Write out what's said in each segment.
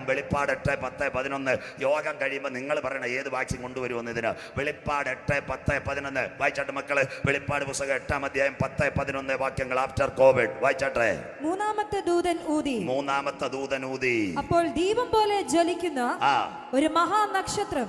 പറയാം വെളിപ്പാട് എട്ട് പത്ത് പതിനൊന്ന്. യോഗം കഴിയുമ്പോൾ നിങ്ങൾ പറയണം ഏത് വാക്സിൻ കൊണ്ടുവരുമെന്ന് ഇതിന് വെളിപ്പാട് എട്ട് പത്ത് പതിനൊന്ന്. വായിച്ചാട്ടെ മക്കൾ വെളിപ്പാട് പുസ്തകം എട്ടാം അധ്യായം പത്ത് പതിനൊന്ന് വാക്യങ്ങൾ ആഫ്റ്റർ കോവിഡ് വായിച്ചാട്ടെ? മൂന്നാമത്തെ ദൂതൻ ഊതി. മൂന്നാമത്തെ ദൂതൻ ഊതി. അപ്പോൾ ദീപം പോലെ ജ്വലിക്കുന്ന ഒരു മഹാനക്ഷത്രം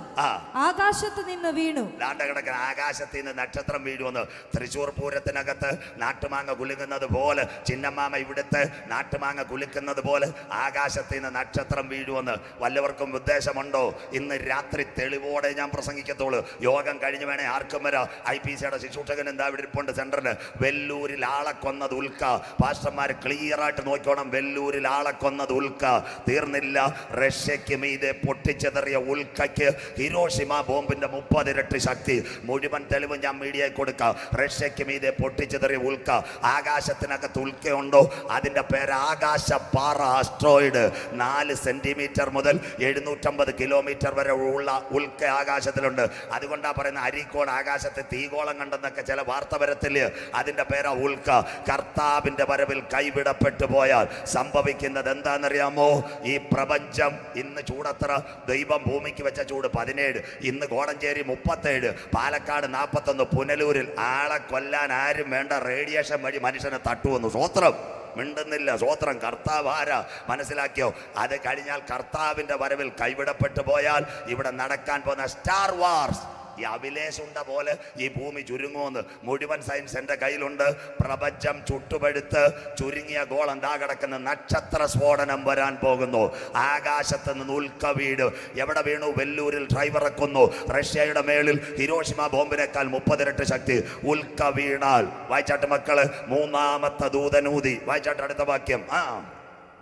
ആകാശത്ത് നിന്ന് വീണു. ദാണ്ട കിടക്കുന്ന ആകാശത്ത് നിന്ന് നക്ഷത്രം വീഴുമെന്ന് തൃശൂർ പൂരത്തിനകത്ത് നാട്ടുമാങ്ങ കുലുങ്ങുന്നത് പോലെ ചിന്നമാമ ഇവിടുത്തെ നാട്ടുമാങ്ങ കുലുക്കുന്നത് പോലെ ആകാശത്ത് നിന്ന് നക്ഷത്രം വീഴുമെന്ന് വല്ലവർക്കും ഉദ്ദേശമുണ്ടോ? ഇന്ന് രാത്രി തെളിവോടെ ഞാൻ പ്രസംഗിക്കത്തുള്ളൂ. യോഗം കഴിഞ്ഞ് വേണേ ആർക്കും വരാം. ഐ പി സിയുടെ ശിശൂഷകൻ എന്താ ഇവിടെ ഇരിപ്പുണ്ട് സെന്ററിന് വെല്ലൂരിൽ ആളെ കൊന്നത് ഉൽക്ക. പാസ്റ്റർമാർ ക്ലിയറായിട്ട് നോക്കിക്കോണം. വെല്ലൂരിൽ ആളെ കൊന്നത് ഉൽക്ക. തീർന്നില്ല. റഷ്യയ്ക്ക് മീതെ പൊട്ടിച്ചെതറിയ ഉൽക്കയ്ക്ക് ഹിരോഷിമ ബോംബിന്റെ മുപ്പതിരട്ടി ശക്തി. മുഴുവൻ തെളിവ് ഞാൻ മീഡിയയിൽ കൊടുക്കാം. റഷ്യയ്ക്ക് മീതെ പൊട്ടിച്ചെതറിയ ഉൽക്ക. ആകാശത്തിനകത്ത് ഉൽക്കയുണ്ടോ? അതിന്റെ പേര് ആകാശ പാറ ആസ്ട്രോയിഡ്. നാല് സെന്റിമീറ്റർ മുതൽ എഴുന്നൂറ്റമ്പത് കിലോമീറ്റർ വരെ ഉള്ള ഉൽക്ക ആകാശത്തിലുണ്ട്. അതുകൊണ്ടാണ് പറയുന്ന അരീക്കോട് ആകാശത്തെ തീകോളം കണ്ടെന്നൊക്കെ ചില വാർത്ത വരത്തിൽ അതിന്റെ പേരാ ഉൽക്ക കർത്താവിന്റെ വരവിൽ കൈവിടപ്പെട്ടു പോയാൽ സംഭവിക്കുന്നത് എന്താണെന്നറിയാമോ? ഈ പ്രപഞ്ചം ഇന്ന് ചൂടത്ര. ദൈവം ഭൂമിക്ക് വെച്ച ചൂട് പതിനേഴ് ഇന്ന് കോടഞ്ചേരി മുപ്പത്തേഴ് പാലക്കാട് നാൽപ്പത്തൊന്ന് പുനലൂരിൽ ആളെ കൊല്ലാൻ ആരും വേണ്ട റേഡിയേഷൻ വഴി മനുഷ്യനെ തട്ടുവന്നു സ്വോത്രം മിണ്ടുന്നില്ല. സ്വോത്രം കർത്താവ് ആരാ? മനസ്സിലാക്കിയോ? അത് കഴിഞ്ഞാൽ കർത്താവിന്റെ വരവിൽ കൈവിടപ്പെട്ടു പോയാൽ ഇവിടെ നടക്കാൻ പോകുന്ന സ്റ്റാർ വാർസ്. ഈ അഭിലേഷുണ്ട പോലെ ഈ ഭൂമി ചുരുങ്ങുമെന്ന് മുഴുവൻ സയൻസ് എന്റെ കയ്യിലുണ്ട്. പ്രപഞ്ചം ചുട്ടുപഴുത്ത് ചുരുങ്ങിയ ഗോളം താ കിടക്കുന്ന. നക്ഷത്ര സ്ഫോടനം വരാൻ പോകുന്നു. ആകാശത്ത് നിന്ന് ഉൽക്ക വീട്. എവിടെ വീണു? വെല്ലൂരിൽ ഡ്രൈവർ കൊന്നു റഷ്യയുടെ മേളിൽ ഹിരോഷിമ ബോംബിനേക്കാൾ മുപ്പതിരട്ട് ശക്തി. ഉൽക്ക വീണാൽ. വായിച്ചാട്ട് മക്കൾ മൂന്നാമത്തെ ദൂതനൂതി. വായിച്ചാട്ട് അടുത്ത വാക്യം. ആ.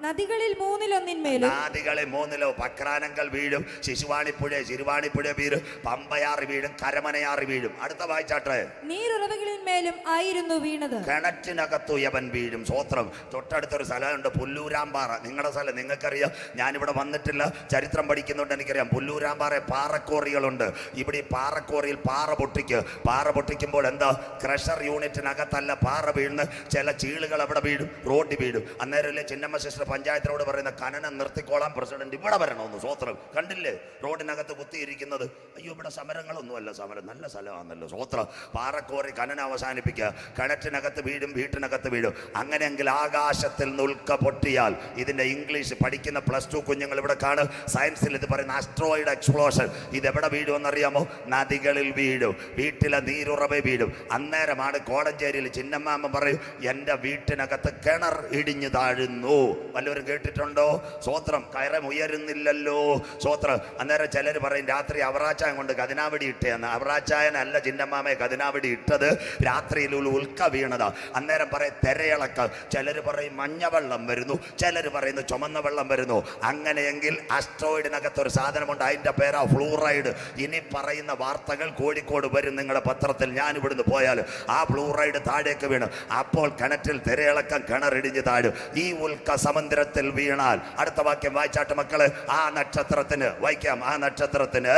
നദികളിൽ മൂന്നിലൊന്നിന്മേലും നദികളിൽ മൂന്നിലോ പക്രാനങ്ങൾ വീഴും ശിശുവാണിപ്പുഴ ശിരുവാണിപ്പുഴ വീഴും പമ്പയാറ് വീഴും കരമനയാറ് വീഴും. അടുത്ത വായിച്ചാട്ടെ നീരുറവകളിന്മേലും ആയിരുന്നു വീണത്. കിണറ്റിനകത്തു യവൻ വീഴും. സ്വോത്രം തൊട്ടടുത്തൊരു സ്ഥലമുണ്ട് പുല്ലൂരാമ്പാറ. നിങ്ങളുടെ സ്ഥലം നിങ്ങൾക്കറിയാം. ഞാനിവിടെ വന്നിട്ടില്ല. ചരിത്രം പഠിക്കുന്നുണ്ട് എനിക്കറിയാം. പുല്ലൂരാമ്പാറ പാറക്കോറികളുണ്ട്. ഇവിടെ പാറക്കോറിയിൽ പാറ പൊട്ടിക്ക്. പാറ പൊട്ടിക്കുമ്പോൾ എന്താ? ക്രഷർ യൂണിറ്റിനകത്തല്ല പാറ വീഴുന്ന ചില ചീളുകൾ അവിടെ വീഴും. റോഡ് വീഴും. അന്നേരമല്ലേ ചിന്നമ്മ സിസ്റ്റർ പഞ്ചായത്തിനോട് പറയുന്ന കനനം നിർത്തിക്കോളാം പ്രസിഡന്റ്. ഇവിടെ വരണമെന്ന് സ്വോത്രം. കണ്ടില്ലേ? റോഡിനകത്ത് കുത്തിയിരിക്കുന്നത്. അയ്യോ ഇവിടെ സമരങ്ങളൊന്നുമല്ല സമരം. നല്ല സ്ഥലമാണല്ലോ സ്വോത്രം. പാറക്കോറി കനനം അവസാനിപ്പിക്കുക. കിണറ്റിനകത്ത് വീഴും വീട്ടിനകത്ത് വീഴും. അങ്ങനെയെങ്കിൽ ആകാശത്തിൽ നുൽക്ക പൊട്ടിയാൽ ഇതിന്റെ ഇംഗ്ലീഷ് പഠിക്കുന്ന പ്ലസ് ടു കുഞ്ഞുങ്ങൾ ഇവിടെ കാണും. സയൻസിൽ ഇത് പറയുന്ന ആസ്ട്രോയിഡ് എക്സ്പ്ലോഷൻ ഇത് എവിടെ വീഴുമെന്നറിയാമോ? നദികളിൽ വീടും വീട്ടിലെ നീരുറവ വീഴും. അന്നേരമാണ് കോടഞ്ചേരിയിൽ ചിന്നമ്മാമ്മ പറയും എന്റെ വീട്ടിനകത്ത് കിണർ ഇടിഞ്ഞു താഴുന്നു. വല്ലവരും കേട്ടിട്ടുണ്ടോ? സ്വോത്രം കയറം ഉയരുന്നില്ലല്ലോ. സ്വോത്രം അന്നേരം ചിലർ പറയും രാത്രി അവറാച്ചായം കൊണ്ട് കതിനാവടി ഇട്ടേന്ന്. അവറാച്ചായനല്ല ചിന്നമ്മാമയെ കതിനാവടി ഇട്ടത്. രാത്രിയിൽ ഉൽക്ക വീണതാ. അന്നേരം പറയും തെരയിളക്ക. ചിലർ പറയും മഞ്ഞവെള്ളം വരുന്നു. ചിലർ പറയുന്നു ചുമന്ന വെള്ളം വരുന്നു. അങ്ങനെയെങ്കിൽ അസ്ട്രോയിഡിനകത്ത് ഒരു സാധനമുണ്ട്. അതിന്റെ പേരാ ഫ്ലൂറൈഡ്. ഇനി പറയുന്ന വാർത്തകൾ കോഴിക്കോട് വരും നിങ്ങളുടെ പത്രത്തിൽ. ഞാൻ ഇവിടുന്ന് പോയാൽ ആ ഫ്ലൂറൈഡ് താഴേക്ക് വീണ്. അപ്പോൾ കിണറ്റിൽ തിരയിളക്കം കിണറിടിഞ്ഞ് താഴും. ഈ ഉൽക്ക സമുദ്രത്തിൽ വീണാൽ അടുത്ത വാക്യം വായിച്ചാട്ട് മക്കൾ ആ നക്ഷത്രത്തിന് വായിക്കാം ആ നക്ഷത്രത്തിന്.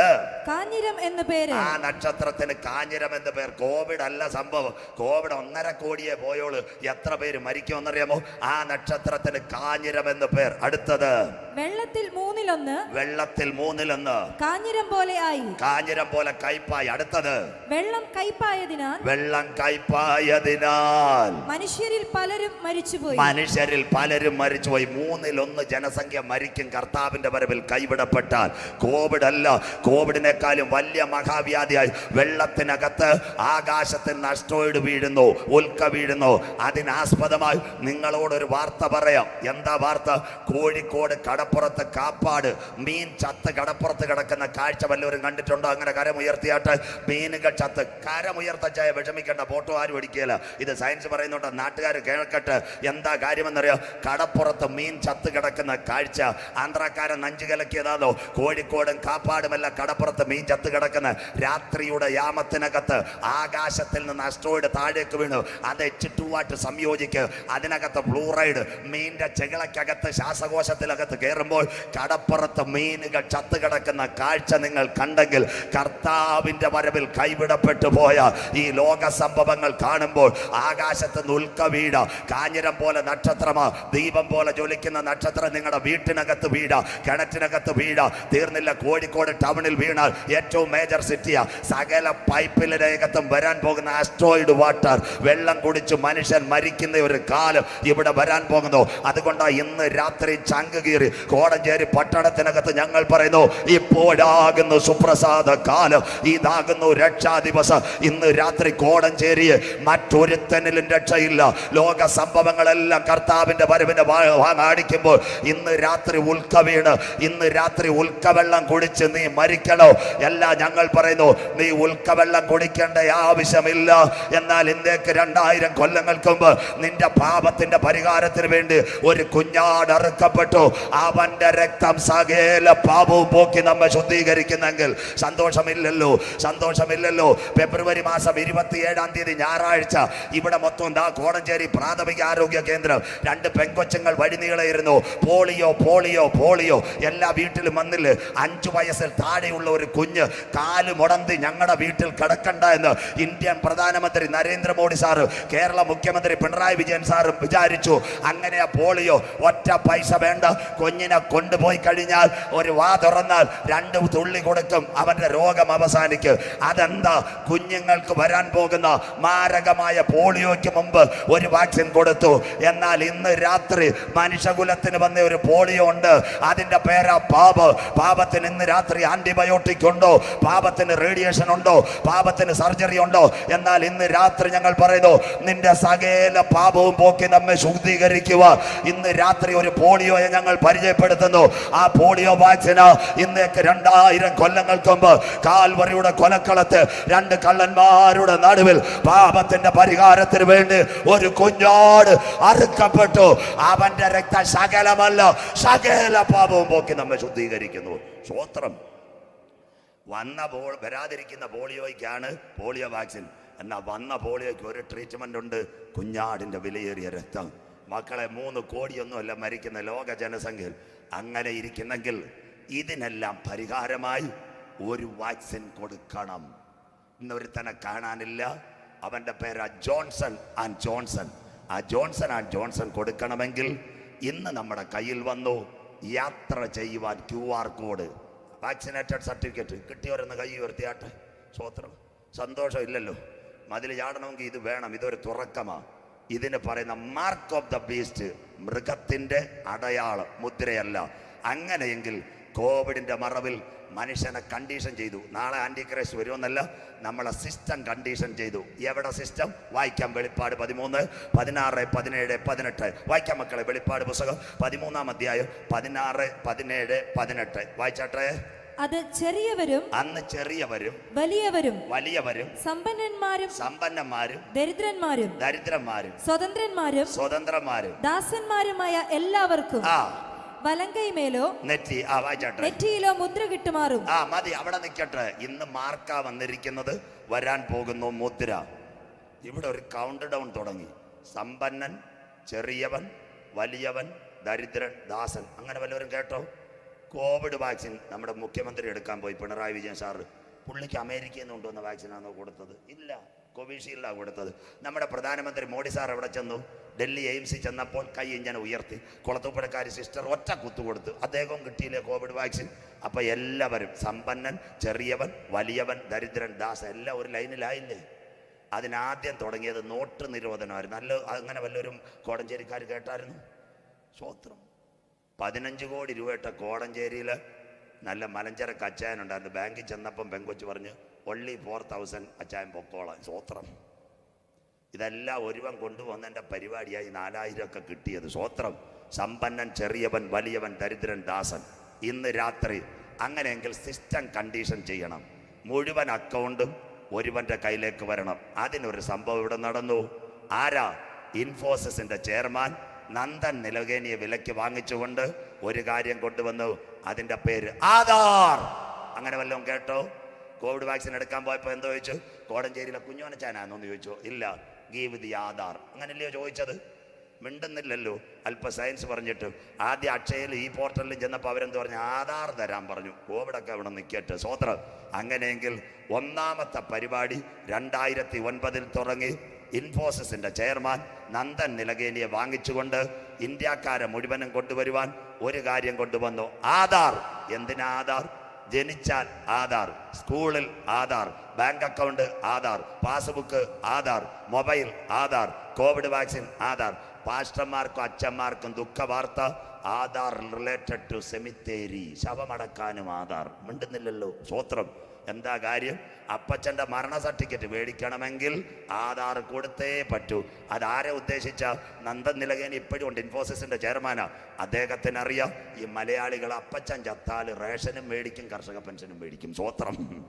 കാഞ്ഞിരം എന്ന പേര്. ആ നക്ഷത്രത്തിന് കാഞ്ഞിരം എന്ന് പേർ. കോവിഡ് അല്ല സംഭവം. കോവിഡ് ഒന്നര കോടിയെ പോയോൾ. എത്ര പേര് മരിക്കുമെന്നറിയാമോ? ആ നക്ഷത്രത്തിന് കാഞ്ഞിരം എന്ന് പേർ. അടുത്തത്. വെള്ളത്തിൽ മൂന്നിലൊന്ന്. വെള്ളത്തിൽ മൂന്നിലൊന്ന്. കാഞ്ഞിരം പോലെ ആയി. കാഞ്ഞിരം പോലെ കയ്പായി. അടുത്തത്. വെള്ളം കയ്പായതിനാൽ. വെള്ളം കയ്പായതിനാൽ. മനുഷ്യരിൽ പലരും മരിച്ചുപോയി. മനുഷ്യരിൽ പലരും മരിച്ചുപോയി. മൂന്നിലൊന്ന് ജനസംഖ്യ മരിക്കും കർത്താവിന്റെ വരവിൽ കൈവിടപ്പെട്ടാൽ. കോവിഡ് അല്ല കോവിഡിനേക്കാളും വലിയ മഹാവ്യാധിയായി വെള്ളത്തിനകത്ത് ആകാശത്തിൽ നഷ്ടോയിഡ് വീഴുന്നു ഉൽക്ക വീഴുന്നു. അതിനാസ്പദമായി നിങ്ങളോടൊരു വാർത്ത പറയാം. എന്താ വാർത്ത? കോഴിക്കോട് കടപ്പുറത്ത് കാപ്പാട്. മീൻ ചത്ത് കടപ്പുറത്ത് കിടക്കുന്ന കാഴ്ച വല്ലവരും കണ്ടിട്ടുണ്ടോ? അങ്ങനെ കരമുയർത്തിയാട്ട് മീനുകൾ ചത്ത്. കരമുയർത്തച്ചായ വിഷമിക്കേണ്ട ഫോട്ടോ ആരും അടിക്കുകയില്ല. ഇത് സയൻസ് പറയുന്നുണ്ട് നാട്ടുകാർ കേൾക്കട്ടെ. എന്താ കാര്യമെന്നറിയോ? കടപ്പുറത്ത് മീൻ ചത്ത് കിടക്കുന്ന കാഴ്ച. ആന്ധ്രാക്കാരൻ നഞ്ചു കലക്കിയതാണോ? കോഴിക്കോടും കാപ്പാടുമല്ല കടപ്പുറത്ത് മീൻ ചത്ത് കിടക്കുന്ന രാത്രിയുടെ യാമത്തിനകത്ത് ആകാശത്തിൽ നിന്ന് അസ്ട്രോയിഡ് താഴേക്ക് വീണു. അത് എച്ച് ടു ആയിട്ട് സംയോജിക്ക്. അതിനകത്ത് ബ്ലൂറൈഡ് മീന്റെ ചെകിളക്കകത്ത് ശ്വാസകോശത്തിനകത്ത് കയറുമ്പോൾ കടപ്പുറത്ത് മീനുകൾ ചത്ത് കിടക്കുന്ന കാഴ്ച നിങ്ങൾ കണ്ടെങ്കിൽ കർത്താവിന്റെ വരവിൽ കൈവിടപ്പെട്ടു പോയ ഈ ലോക സംഭവങ്ങൾ കാണുമ്പോൾ ആകാശത്ത് നിന്ന് ഉൽക്ക വീട് കാഞ്ഞിരം പോലെ നക്ഷത്രമാ ദീപം പോലെ ജ്വലിക്കുന്ന നക്ഷത്രം നിങ്ങളുടെ വീട്ടിനകത്ത് വീഴ കിണറ്റിനകത്ത് വീഴ. തീർന്നില്ല കോഴിക്കോട് ടൗണിൽ വീണാൽ ഏറ്റവും മേജർ സിറ്റിയാ സകല പൈപ്പിലകത്തും വരാൻ പോകുന്ന ആസ്ട്രോയിഡ് വാട്ടർ വെള്ളം കുടിച്ച് മനുഷ്യൻ മരിക്കുന്ന ഒരു കാലം ഇവിടെ വരാൻ പോകുന്നു. അതുകൊണ്ടാണ് ഇന്ന് രാത്രി ചങ്ക് കീറി കോടഞ്ചേരി പട്ടണത്തിനകത്ത് ഞങ്ങൾ പറയുന്നു ഇപ്പോഴാകുന്നു സുപ്രസാദ കാലം. ഇതാകുന്നു രക്ഷാ ദിവസം. ഇന്ന് രാത്രി കോടഞ്ചേരിയെ മറ്റൊരുത്തനിലും രക്ഷയില്ല. ലോക സംഭവങ്ങളെല്ലാം കർത്താവിന്റെ വരവിന്റെ വാങ്ങാടിക്കുമ്പോൾ ഇന്ന് രാത്രി ഉൽക്ക വീണ് ഇന്ന് രാത്രി ഉൽക്ക വെള്ളം കുടിച്ച് നീ മരിക്കണോ? അല്ല ഞങ്ങൾ പറയുന്നു നീ ഉൽക്ക വെള്ളം കുടിക്കേണ്ട ആവശ്യമില്ല. എന്നാൽ ഇന്ത്യയ്ക്ക് രണ്ടായിരം കൊല്ലങ്ങൾക്ക് മുമ്പ് നിന്റെ പാപത്തിന്റെ പരിഹാരത്തിന് വേണ്ടി ഒരു കുഞ്ഞാട് അറുക്കപ്പെട്ടു. അവന്റെ രക്തം സകേല പാപവും പോക്കി നമ്മെ ശുദ്ധീകരിക്കുന്നെങ്കിൽ സന്തോഷമില്ലല്ലോ സന്തോഷമില്ലല്ലോ. ഫെബ്രുവരി മാസം ഇരുപത്തിയേഴാം തീയതി ഞായറാഴ്ച ഇവിടെ മൊത്തം ദാ കോടഞ്ചേരി പ്രാഥമിക ആരോഗ്യ കേന്ദ്രം. രണ്ട് പെങ്കൊച്ചുങ്ങൾ വഴിനീളയിരുന്നു പോളിയോ പോളിയോ പോളിയോ. എല്ലാ വീട്ടിലും വന്നില്ല? അഞ്ചു വയസ്സിൽ താഴെയുള്ള ഒരു കുഞ്ഞ് കാൽ മുടന്തി ഞങ്ങളുടെ വീട്ടിൽ കിടക്കണ്ട എന്ന് ഇന്ത്യൻ പ്രധാനമന്ത്രി നരേന്ദ്രമോദി സാറ് കേരള മുഖ്യമന്ത്രി പിണറായി വിജയൻ സാറും വിചാരിച്ചു. അങ്ങനെ പോളിയോ. ഒറ്റ പൈസ വേണ്ട. കുഞ്ഞിനെ കൊണ്ടുപോയി കഴിഞ്ഞാൽ ഒരു വാ തുറന്നാൽ രണ്ട് തുള്ളി കൊടുക്കും. അവന്റെ രോഗം അവസാനിക്കും. അതെന്താ? കുഞ്ഞുങ്ങൾക്ക് വരാൻ പോകുന്ന മാരകമായ പോളിയോയ്ക്ക് മുമ്പ് ഒരു വാക്സിൻ കൊടുത്തു. എന്നാൽ ഇന്ന് രാത്രി മനുഷ്യകുലത്തിന് വന്ന ഒരു പോളിയോ ഉണ്ട്. അതിന്റെ പേരാ പാപ്. പാപത്തിന് ഇന്ന് രാത്രി ആന്റിബയോട്ടിക് ഉണ്ടോ? പാപത്തിന് റേഡിയേഷൻ ഉണ്ടോ? പാപത്തിന് സർജറി ഉണ്ടോ? എന്നാൽ ഇന്ന് രാത്രി ഞങ്ങൾ പറയുന്നു നിന്റെ സകല പാപവും പോക്കി നമ്മെ ശുദ്ധീകരിക്കുക ഇന്ന് രാത്രി ഒരു പോളിയോയെ ഞങ്ങൾ പരിചയപ്പെടുത്തുന്നു. ആ പോളിയോ വാക്സിന് ഇന്നേക്ക് രണ്ടായിരം കൊല്ലങ്ങൾക്ക് മുമ്പ് കാൽവറിയുടെ കൊലക്കളത്ത് രണ്ട് കള്ളന്മാരുടെ നടുവിൽ പാപത്തിന്റെ പരിഹാരത്തിന് വേണ്ടി ഒരു കുഞ്ഞാട് അറുക്കപ്പെട്ടു. അവന്റെ രക്ത ശകലമല്ല സകല പാപവും പോക്കി നമ്മെ ശുദ്ധീകരിക്കുന്നു. സ്വോത്രം വന്ന പോ വരാതിരിക്കുന്ന പോളിയോയ്ക്കാണ് പോളിയോ വാക്സിൻ. എന്നാൽ വന്ന പോളിയോയ്ക്ക് ഒരു ട്രീറ്റ്മെന്റ് ഉണ്ട്. കുഞ്ഞാടിന്റെ വിലയേറിയ രക്തം. മക്കളെ മൂന്ന് കോടിയൊന്നുമല്ല മരിക്കുന്ന ലോക ജനസംഖ്യയിൽ. അങ്ങനെ ഇരിക്കുന്നെങ്കിൽ ഇതിനെല്ലാം പരിഹാരമായി ഒരു വാക്സിൻ കൊടുക്കണം. ഇന്നൊരുത്തനെ കാണാനില്ല. അവന്റെ പേരാ ജോൺസൺ ആൻഡ് ജോൺസൺ. ആ ജോൺസൺ ആൻഡ് ജോൺസൺ കൊടുക്കണമെങ്കിൽ ഇന്ന് നമ്മുടെ കയ്യിൽ വന്നു യാത്ര ചെയ്യുവാൻ Q R code vaccinated certificate കിട്ടിയവരൊന്ന് കൈ ഉയർത്തിയാട്ടെ. സ്വോത്രം സന്തോഷം ഇല്ലല്ലോ മതിൽ ചാടണമെങ്കിൽ ഇത് വേണം. ഇതൊരു തുറക്കമാ. ഇതിന് പറയുന്ന മാർക്ക് ഓഫ് ദ ബീസ്റ്റ് മൃഗത്തിന്റെ അടയാളം മുദ്രയല്ല. അങ്ങനെയെങ്കിൽ കോവിഡിന്റെ മറവിൽ മനുഷ്യനെ കണ്ടീഷൻ ചെയ്തു. നാളെ ആന്റി ക്രൈസ് വരുമെന്നല്ല നമ്മളെ സിസ്റ്റം കണ്ടീഷൻ ചെയ്തു. എവിടെ സിസ്റ്റം വായിക്കാം വെളിപ്പാട് പതിമൂന്ന് പതിനാറ് പതിനേഴ് പതിനെട്ട്. വായിക്കാം മക്കളെ വെളിപ്പാട് പുസ്തകം പതിമൂന്നാം അധ്യായം പതിനാറ് പതിനേഴ് പതിനെട്ട്. വായിച്ചാട്ടെ? അത് ചെറിയവരും അന്ന് ചെറിയവരും വലിയവരും വലിയവരും സമ്പന്നന്മാരും സമ്പന്നന്മാരും ദരിദ്രന്മാരും ദരിദ്രന്മാരും സ്വതന്ത്രന്മാരും സ്വതന്ത്രന്മാരും ദാസന്മാരുമായ എല്ലാവർക്കും വലങ്കൈമേലോ നെറ്റി ആ വായിച്ചാട്ടെ. നെറ്റിയിലോ മുദ്ര കിട്ടുമാറും. ആ മതി അവിടെ നിൽക്കട്ടെ ഇന്ന് മാർക്കാ വന്നിരിക്കുന്നത് വരാൻ പോകുന്നു മുദ്ര. ഇവിടെ ഒരു കൗണ്ട് ഡൗൺ തുടങ്ങി. സമ്പന്നൻ ചെറിയവൻ വലിയവൻ ദരിദ്രൻ ദാസൻ. അങ്ങനെ വല്ലവരും കേട്ടോ? കോവിഡ് വാക്സിൻ നമ്മുടെ മുഖ്യമന്ത്രി എടുക്കാൻ പോയി പിണറായി വിജയൻ സാറ്. പുള്ളിക്ക് അമേരിക്കയിൽ നിന്ന് കൊണ്ടുവന്ന വാക്സിനാണോ കൊടുത്തത്? ഇല്ല. കോവിഷീൽഡാണ് കൊടുത്തത്. നമ്മുടെ പ്രധാനമന്ത്രി മോഡി സാർ എവിടെ ചെന്നു? ഡൽഹി എയിംസിൽ ചെന്നപ്പോൾ കൈ ഇങ്ങനെ ഉയർത്തി. കുളത്തൂപ്പുഴക്കാരി സിസ്റ്റർ ഒറ്റ കുത്തു കൊടുത്തു. അദ്ദേഹവും കിട്ടിയില്ലേ കോവിഡ് വാക്സിൻ? അപ്പോൾ എല്ലാവരും സമ്പന്നൻ ചെറിയവൻ വലിയവൻ ദരിദ്രൻ ദാസ എല്ലാം ഒരു ലൈനിലായില്ലേ? അതിനാദ്യം തുടങ്ങിയത് നോട്ട് നിരോധനമായിരുന്നു. നല്ല അങ്ങനെ വല്ലവരും കോടഞ്ചേരിക്കാർ കേട്ടായിരുന്നു? സ്വോത്രം. പതിനഞ്ച് കോടി രൂപയിട്ട കോടഞ്ചേരിയിൽ നല്ല മലഞ്ചര കച്ചായനുണ്ടായിരുന്നു ബാങ്കിൽ ചെന്നപ്പം പെങ്കൊച്ച് പറഞ്ഞ് ഒള്ളി ഫോർ തൗസൻഡ് അച്ചായൻ പൊക്കോളാം സ്വോത്രം. ഇതെല്ലാം ഒരുവൻ കൊണ്ടുവന്നതിന്റെ പരിപാടിയായി നാലായിരം ഒക്കെ കിട്ടിയത് സ്വോത്രം. സമ്പന്നൻ ചെറിയവൻ വലിയവൻ ദരിദ്രൻ ദാസൻ. ഇന്ന് രാത്രി അങ്ങനെയെങ്കിൽ സിസ്റ്റം കണ്ടീഷൻ ചെയ്യണം. മുഴുവൻ അക്കൗണ്ടും ഒരുവന്റെ കയ്യിലേക്ക് വരണം. അതിനൊരു സംഭവം ഇവിടെ നടന്നു. ആരാ? ഇൻഫോസിന്റെ ചെയർമാൻ നന്ദൻ നിലകേനിയെ വിലയ്ക്ക് വാങ്ങിച്ചുകൊണ്ട് ഒരു കാര്യം കൊണ്ടുവന്നു. അതിന്റെ പേര് ആധാർ. അങ്ങനെ വല്ലതും കേട്ടോ? കോവിഡ് വാക്സിൻ എടുക്കാൻ പോയപ്പോൾ എന്തോ ചോദിച്ചു? കോടഞ്ചേരിയിലെ കുഞ്ഞോനച്ചാനാന്നോന്ന് ചോദിച്ചു. ഇല്ല ഗീവ് ദി ആധാർ. അങ്ങനല്ലയോ ചോദിച്ചത്? മിണ്ടുന്നില്ലല്ലോ അല്പ സയൻസ് പറഞ്ഞിട്ട്. ആദ്യ അക്ഷയയിൽ ഈ പോർട്ടലിൽ ചെന്നപ്പോൾ അവരെന്ത് പറഞ്ഞു? ആധാർ തരാൻ പറഞ്ഞു. കോവിഡൊക്കെ അവിടെ നിൽക്കട്ടെ സ്വോത്രം അങ്ങനെയെങ്കിൽ ഒന്നാമത്തെ പരിപാടി രണ്ടായിരത്തി ഒൻപതിൽ തുടങ്ങി. ഇൻഫോസിസിന്റെ ചെയർമാൻ നന്ദൻ നിലകേനിയെ വാങ്ങിച്ചുകൊണ്ട് ഇന്ത്യക്കാരെ മുഴുവനും കൊണ്ടുവരുവാൻ ഒരു കാര്യം കൊണ്ടുവന്നു. ആധാർ. എന്തിനാ ആധാർ? ജനിച്ചാൽ ആധാർ സ്കൂളിൽ Aadhaar bank account Aadhaar passbook Aadhaar mobile Aadhaar covid vaccine Aadhaar. പാസ്റ്റർമാർക്കും അച്ഛന്മാർക്കും ദുഃഖവാർത്ത ആധാർ റിലേറ്റഡ് ടു സെമിത്തേരി ശവമടക്കാനും ആധാർ. മിണ്ടുന്നില്ലല്ലോ സ്വോത്രം എന്താ കാര്യം? അപ്പച്ചന്റെ മരണ സർട്ടിഫിക്കറ്റ് മേടിക്കണമെങ്കിൽ ആധാർ കൊടുത്തേ പറ്റൂ. അതാരെ ഉദ്ദേശിച്ച? നന്ദൻ നിലകേൻ ഇപ്പോഴും ഉണ്ട് ഇൻഫോസിസിന്റെ ചെയർമാനാ. അദ്ദേഹത്തിന് അറിയാം ഈ മലയാളികൾ അപ്പച്ചൻ ചത്താൽ റേഷനും മേടിക്കും കർഷക പെൻഷനും മേടിക്കും. സ്വോത്രം.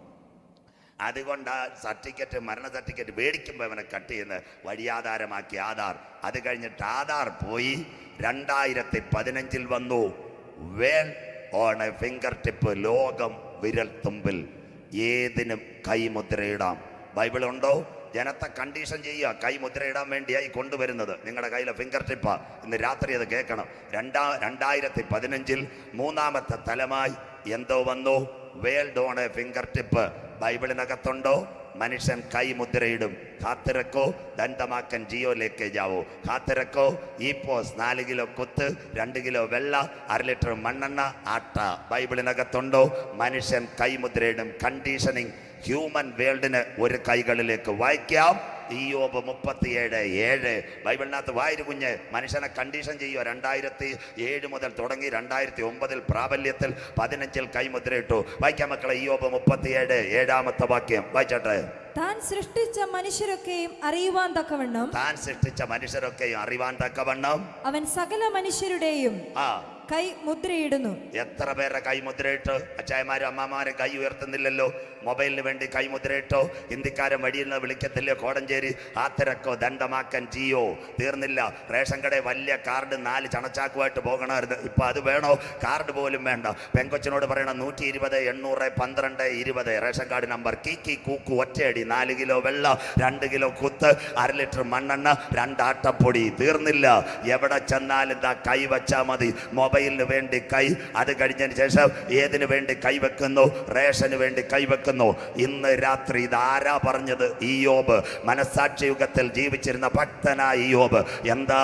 അതുകൊണ്ട് ആ സർട്ടിഫിക്കറ്റ് മരണ സർട്ടിഫിക്കറ്റ് മേടിക്കുമ്പോൾ ഇവനെ കട്ട് ചെയ്യുന്ന വഴിയാധാരമാക്കി ആധാർ. അത് കഴിഞ്ഞിട്ട് ആധാർ പോയി രണ്ടായിരത്തി പതിനഞ്ചിൽ വന്നു. വേൺ ഓൺ എ ഫിംഗർ ടിപ്പ് ലോകം വിരൽ തുമ്പിൽ. ഏതിനും കൈമുദ്രയിടാം. ബൈബിൾ ഉണ്ടോ? ജനത്തെ കണ്ടീഷൻ ചെയ്യുക കൈമുദ്രയിടാൻ വേണ്ടിയായി കൊണ്ടുവരുന്നത്. നിങ്ങളുടെ കയ്യിലെ ഫിംഗർ ടിപ്പ് ഇന്ന് രാത്രി അത് കേൾക്കണം. രണ്ടാ രണ്ടായിരത്തി പതിനഞ്ചിൽ മൂന്നാമത്തെ തലമായി എന്തോ വന്നു? World on a finger tip ബൈബിളിനകത്തുണ്ടോ? മനുഷ്യൻ കൈമുദ്രയിടും കാത്തിരക്കോ ദന്തമാക്കൻ ജിയോയിലേക്ക് ജാവോ കാത്തിരക്കോ ഈ പോസ് നാല് കിലോ കൊത്ത് രണ്ട് കിലോ വെള്ള അര ലിറ്റർ മണ്ണെണ്ണ ആട്ട. ബൈബിളിനകത്തുണ്ടോ? മനുഷ്യൻ കൈമുദ്രയിടും കണ്ടീഷനിങ് ഹ്യൂമൻ വേൾഡിന് ഒരു കൈകളിലേക്ക് വായിക്കാം. ഈയോബ് മുപ്പത്തിയേഴ് ഏഴ്. ബൈബിളിനകത്ത് വായിരു കുഞ്ഞ് മനുഷ്യനെ കണ്ടീഷൻ ചെയ്യുക. രണ്ടായിരത്തി ഏഴ് മുതൽ തുടങ്ങി രണ്ടായിരത്തി ഒമ്പതിൽ പ്രാബല്യത്തിൽ പതിനഞ്ചിൽ കൈമുദ്രയിട്ടു. വായിക്കാം മക്കളെ ഇയോബ് മുപ്പത്തിയേഴ് ഏഴാമത്തെ വാക്യം. വായിച്ചോട്ടെ. താൻ സൃഷ്ടിച്ച മനുഷ്യരൊക്കെയും അറിയുവാൻ തക്കവണ്ണം. താൻ സൃഷ്ടിച്ച മനുഷ്യരൊക്കെയും അറിയുവാൻ തക്കവണ്ണം. അവൻ സകല മനുഷ്യരുടെയും ആ. കൈ മുദ്രയിടുന്നു. എത്ര പേരെ കൈമുദ്രയിട്ട് അച്ചായമാരും അമ്മമാരും കൈ ഉയർത്തുന്നില്ലല്ലോ. മൊബൈലിന് വേണ്ടി കൈമുദ്രയിട്ടോ ഹിന്ദിക്കാരൻ വഴിയിൽ നിന്ന് വിളിക്കത്തില്ല കോടഞ്ചേരി ആത്തരക്കോ ദണ്ഡമാക്കൻ ജിയോ? തീർന്നില്ല. റേഷൻ കടയിൽ വലിയ കാർഡ് നാല് ചണച്ചാക്കുമായിട്ട് പോകണമായിരുന്നു. ഇപ്പം അത് വേണോ? കാർഡ് പോലും വേണ്ട. പെങ്കൊച്ചിനോട് പറയണം നൂറ്റി ഇരുപത് എണ്ണൂറ് പന്ത്രണ്ട് ഇരുപത്. റേഷൻ കാർഡ് നമ്പർ കീക്കി കൂക്കു ഒറ്റയടി. നാല് കിലോ വെള്ളം രണ്ട് കിലോ കുത്ത് അര ലിറ്റർ മണ്ണെണ്ണ രണ്ടാട്ടപ്പൊടി തീർന്നില്ല. എവിടെ ചെന്നാലും എന്താ കൈ വച്ചാൽ മതി. മൊബൈലിന് വേണ്ടി കൈ അത് കഴിഞ്ഞതിന് ശേഷം ഏതിനു വേണ്ടി കൈവെക്കുന്നു റേഷന് വേണ്ടി കൈവെക്കുന്നു ഇന്ന് രാത്രി ഇതാരാ പറഞ്ഞത്? ഈയോബ്. മനസാക്ഷി യുഗത്തിൽ ജീവിച്ചിരുന്ന ഭക്തനായ യോബ് എന്താ?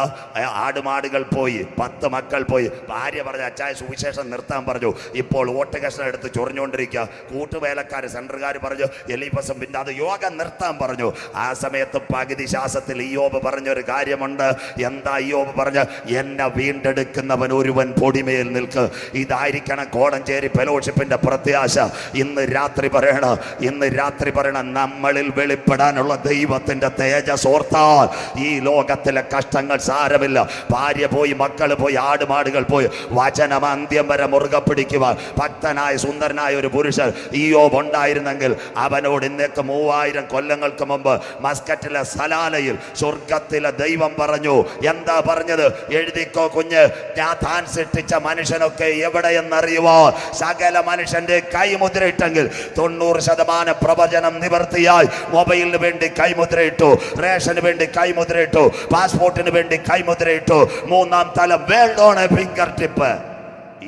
ആടുമാടുകൾ പോയി പത്ത് മക്കൾ പോയി. ഭാര്യ പറഞ്ഞു അച്ചായ സുവിശേഷം നിർത്താൻ പറഞ്ഞു. ഇപ്പോൾ വോട്ട് കഷ്ണം എടുത്ത് ചൊറിഞ്ഞുകൊണ്ടിരിക്കുക. കൂട്ടുവേലക്കാർ സെന്ററുകാർ പറഞ്ഞു എലീഫസം പിന്നെ അത് യോഗം നിർത്താൻ പറഞ്ഞു. ആ സമയത്ത് പകുതി ശ്വാസത്തിൽ ഈയോബ് പറഞ്ഞൊരു കാര്യമുണ്ട്. എന്താ ഈയോബ് പറഞ്ഞ? എന്നെ വീണ്ടെടുക്കുന്നവൻ ഒരുവൻ പൊടിമേൽ നിൽക്ക്. ഇതായിരിക്കണം കോടഞ്ചേരി ഫെലോഷിപ്പിന്റെ പ്രത്യാശ. ഇന്ന് രാത്രി പറയണ ഇന്ന് രാത്രി പറയണ നമ്മളിൽ വെളിപ്പെടാനുള്ള ദൈവത്തിന്റെ തേജസ് ഓർത്താൽ ഈ ലോകത്തിലെ കഷ്ടങ്ങൾ സാരമില്ല. ഭാര്യ പോയി മക്കൾ പോയി ആടുമാടുകൾ പോയി വചനം അന്ത്യം വരെ മുറുകെ പിടിക്കുവാൻ ഭക്തനായ സുന്ദരനായ ഒരു പുരുഷൻ ഈയോബ് ഉണ്ടായിരുന്നെങ്കിൽ അവനോട് ഇന്നേക്ക് മൂവായിരം കൊല്ലങ്ങൾക്ക് മുമ്പ് മസ്കറ്റിലെ സലാലയിൽ സ്വർഗത്തിലെ ദൈവം പറഞ്ഞു എന്താ പറഞ്ഞത്? എഴുതിക്കോ കുഞ്ഞ്. ഞാൻ താൻ സൃഷ്ടിച്ച മനുഷ്യനൊക്കെ എവിടെയെന്നറിയുവോ സകല മനുഷ്യന്റെ കൈമുദ്രയിട്ടെങ്കിൽ തൊണ്ണൂറ് ശതമാനം പ്രവചനം നിവർത്തിയായി. മൊബൈലിന് വേണ്ടി കൈമുദ്രയിട്ടു റേഷന് വേണ്ടി കൈമുദ്രയിട്ടു പാസ്പോർട്ടിന് വേണ്ടി കൈമുദ്രയിട്ടു മൂന്നാം തലം വേൾഡോണ് ഫിംഗർ ടിപ്പ്.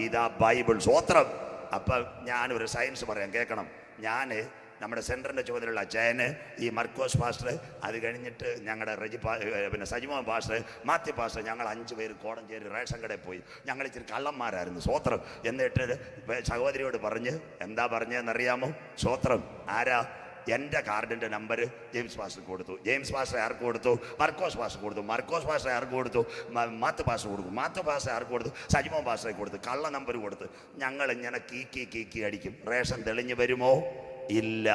ഇതാ ബൈബിൾ സ്വോത്രം അപ്പൊ ഞാനൊരു സയൻസ് പറയാം കേൾക്കണം. ഞാൻ നമ്മുടെ സെന്ററിന്റെ ചുമതലയുള്ള അച്ചായന് ഈ മർക്കോസ് പാസ്റ്റർ അത് കഴിഞ്ഞിട്ട് ഞങ്ങളുടെ റജി പിന്നെ സജിമോൻ പാസ്റ്റർ മാത്യു പാസ്റ്റർ ഞങ്ങൾ അഞ്ച് പേര് ചേരി റേഷൻ കടയിൽ പോയി. ഞങ്ങൾ ഇച്ചിരി കള്ളന്മാരായിരുന്നു. സ്വോത്രം എന്നിട്ട് സഹോദരിയോട് പറഞ്ഞ് എന്താ പറഞ്ഞതെന്നറിയാമോ സ്വോത്രം ആരാ? എന്റെ കാർഡിന്റെ നമ്പർ ജെയിംസ് പാസ്റ്റർ കൊടുത്തു. ജെയിംസ് പാസ്റ്റർ ആർക്ക് കൊടുത്തു? മർക്കോസ് പാസ്റ്റർ കൊടുത്തു. മർക്കോസ് പാസ്റ്റർ ആർക്ക് കൊടുത്തു? മാത്തു പാസ്റ്റർ കൊടുക്കും. മാത്തു പാസ്റ്റർ ആർക്ക് കൊടുത്തു? സജിമോൻ പാസ്റ്ററെ കൊടുത്തു. കള്ള നമ്പർ കൊടുത്തു. ഞങ്ങൾ ഇങ്ങനെ കീക്കി കീക്കി അടിക്കും. റേഷൻ തെളിഞ്ഞു വരുമോ? ഇല്ല.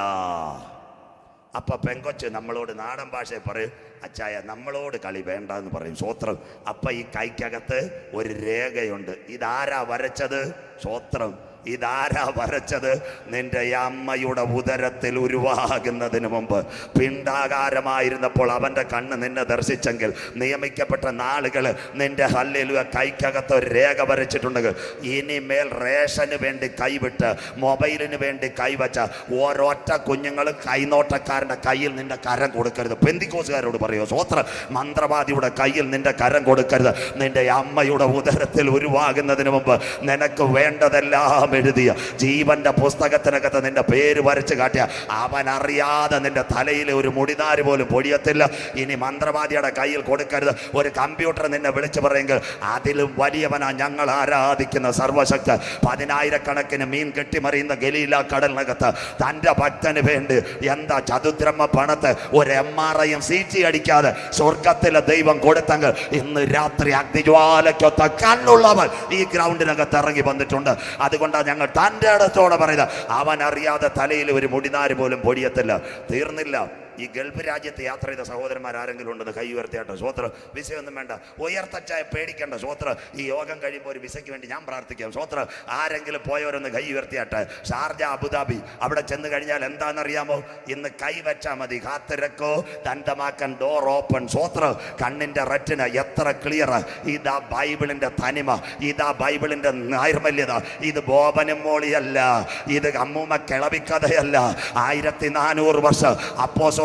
അപ്പൊ പെങ്കൊച്ച് നമ്മളോട് നാടൻ ഭാഷ പറയും അച്ചായ നമ്മളോട് കളി വേണ്ട എന്ന് പറയും. സ്വോത്രം അപ്പൊ ഈ കൈക്കകത്ത് ഒരു രേഖയുണ്ട്. ഇതാരാ വരച്ചത്? സ്വോത്രം ഇതാരാ വരച്ചത്? നിന്റെ അമ്മയുടെ ഉദരത്തിൽ ഉരുവാകുന്നതിന് മുമ്പ്. പിണ്ടാകാരമായിരുന്നപ്പോൾ അവന്റെ കണ്ണ് നിന്നെ ദർശിച്ചെങ്കിൽ നിയമിക്കപ്പെട്ട നാളുകൾ നിന്റെ ഹല്ലിൽ കൈക്കകത്ത് ഒരു രേഖ വരച്ചിട്ടുണ്ടെങ്കിൽ ഇനിമേൽ റേഷന് വേണ്ടി കൈവിട്ട് മൊബൈലിന് വേണ്ടി കൈവച്ച ഓരോറ്റ കുഞ്ഞുങ്ങളും കൈനോട്ടക്കാരന്റെ കയ്യിൽ നിന്റെ കരം കൊടുക്കരുത്. പെന്തിക്കോസുകാരോട് പറയുമോ സ്വോത്ര മന്ത്രവാദിയുടെ കയ്യിൽ നിന്റെ കരം കൊടുക്കരുത്. നിന്റെ അമ്മയുടെ ഉദരത്തിൽ ഉരുവാകുന്നതിന് മുമ്പ് നിനക്ക് വേണ്ടതെല്ലാം എഴുതിയ ജീവന്റെ പുസ്തകത്തിനകത്ത് നിന്റെ പേര് വരച്ച് കാട്ടിയ അവൻ അറിയാതെ നിന്റെ തലയിൽ ഒരു മുടിനാര് പോലും പൊടിയത്തില്ല. ഇനി മന്ത്രവാദിയുടെ കയ്യിൽ കൊടുക്കരുത്. ഒരു കമ്പ്യൂട്ടർ നിന്നെ വിളിച്ചു പറയുമെങ്കിൽ അതിലും വലിയവനാ ഞങ്ങൾ ആരാധിക്കുന്ന സർവശക്ത. പതിനായിരക്കണക്കിന് മീൻ കെട്ടിമറിയുന്ന ഗലീല കടലിനകത്ത് തന്റെ ഭക്തന് വേണ്ടി എന്താ ചതുദ്രമ പണത്ത് ഒരു എം ആർ ഐയും സി ജി അടിക്കാതെ സ്വർഗത്തിലെ ദൈവം കൊടുത്തെങ്കിൽ ഇന്ന് രാത്രി അഗ്നിജ്വാലയ്ക്കൊത്ത കണ്ണുള്ളവൻ ഈ ഗ്രൗണ്ടിനകത്ത് ഇറങ്ങി വന്നിട്ടുണ്ട്. അതുകൊണ്ടാണ് ഞങ്ങൾ തന്റെ ഇടത്തോടെ പറയുന്നത്. അവൻ അറിയാതെ തലയിൽ ഒരു മുടിനാര് പോലും പൊടിയത്തില്ല. തീർന്നില്ല. ഈ ഗൾഫ് രാജ്യത്ത് യാത്ര ചെയ്ത സഹോദരന്മാർ ആരെങ്കിലും ഉണ്ടെന്ന് കൈ ഉയർത്തിയാട്ടോ. സ്വോത്ര വിസയൊന്നും വേണ്ട. ഉയർത്തച്ചായ പേടിക്കേണ്ട. സ്വോത്ര ഈ യോഗം കഴിയുമ്പോൾ ഒരു വിസയ്ക്ക് വേണ്ടി ഞാൻ പ്രാർത്ഥിക്കാം. സ്വോത്ര ആരെങ്കിലും പോയവരൊന്ന് കൈ ഉയർത്തിയാട്ടെ. ഷാർജ അബുദാബി അവിടെ ചെന്ന് കഴിഞ്ഞാൽ എന്താണെന്നറിയാമോ? ഇന്ന് കൈ വെച്ചാൽ മതി. കാത്തിരക്കോ. തന്തമാക്കൻ ഡോർ ഓപ്പൺ സ്വോത്ര കണ്ണിന്റെ റെറ്റിന് എത്ര ക്ലിയർ ഇതാ ബൈബിളിന്റെ തനിമ. ഇതാ ബൈബിളിന്റെ നൈർമല്യത. ഇത് ബോബനും മോളിയല്ല. ഇത് അമ്മൂമ്മ കിളവിക്കഥയല്ല. ആയിരത്തി നാനൂറ് വർഷം